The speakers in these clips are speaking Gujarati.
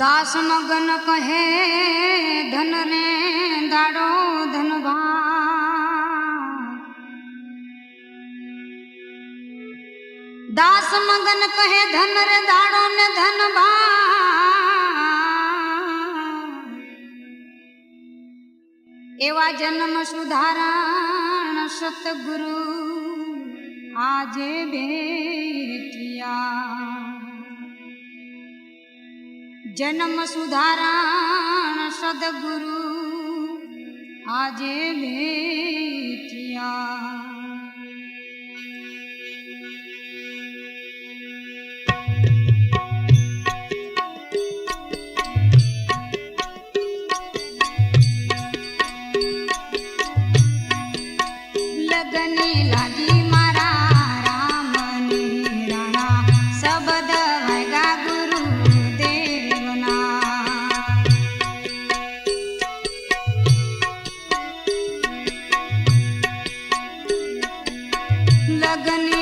દાસ મગન કહે, ધન રે દાડો ધનવા દાસ મગન કહે, ધન રે દાડો ને ધનવા એવા જન્મ સુધારણ સતગુરુ આજે ભેટિયા જન્મ સુધારણ સદગુરુ. આજે ભેટિયા गगन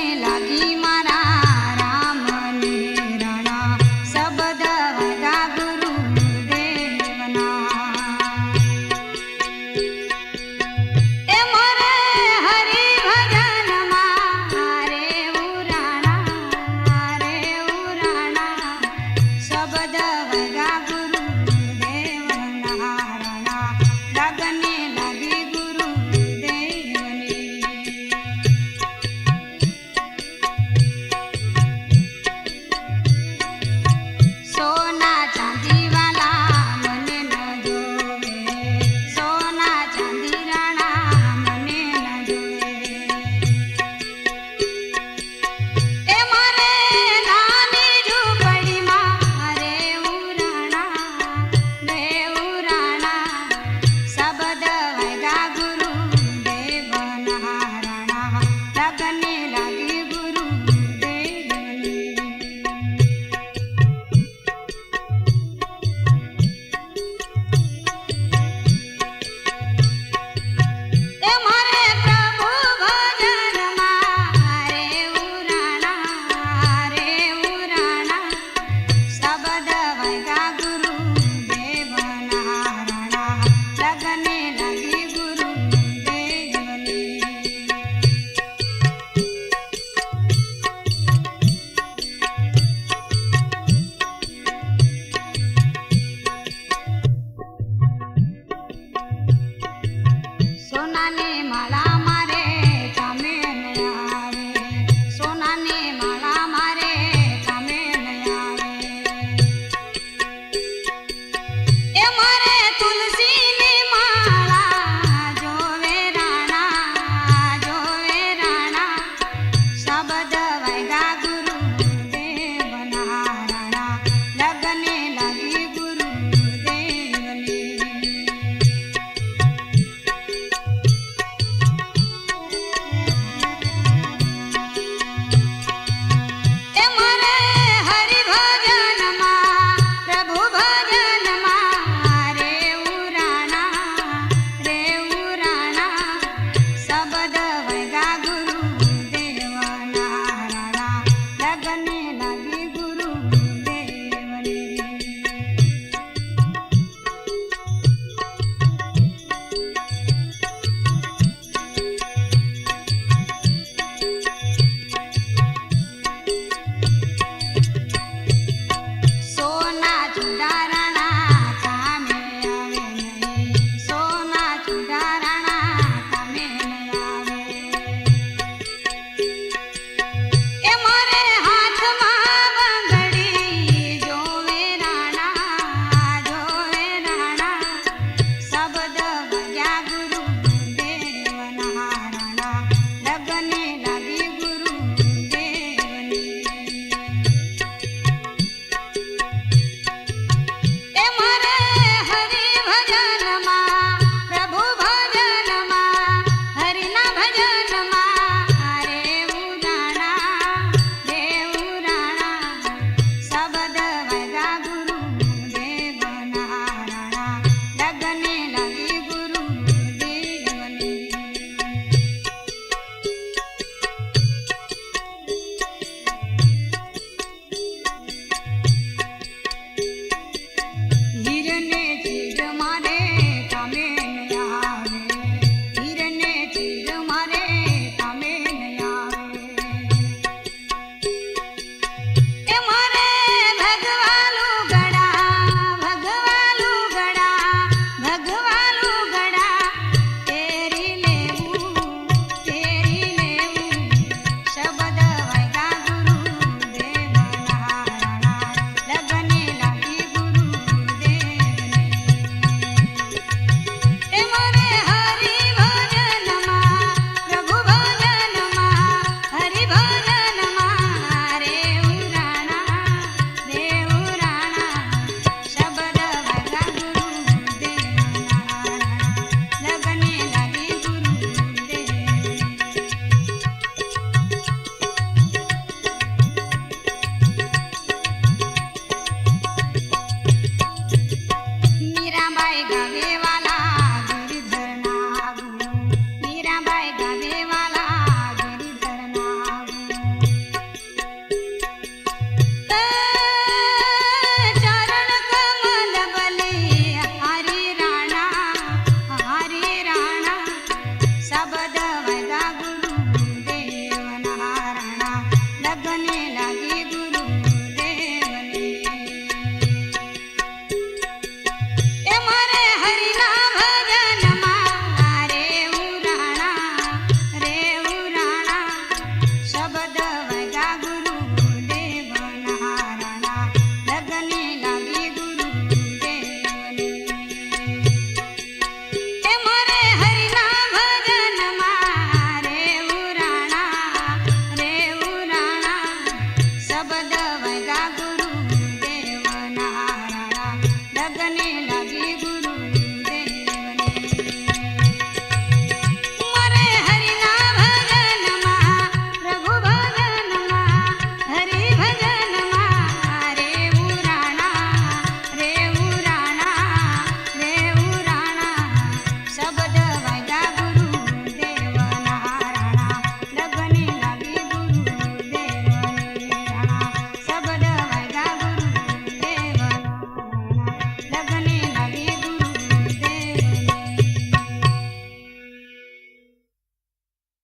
nahi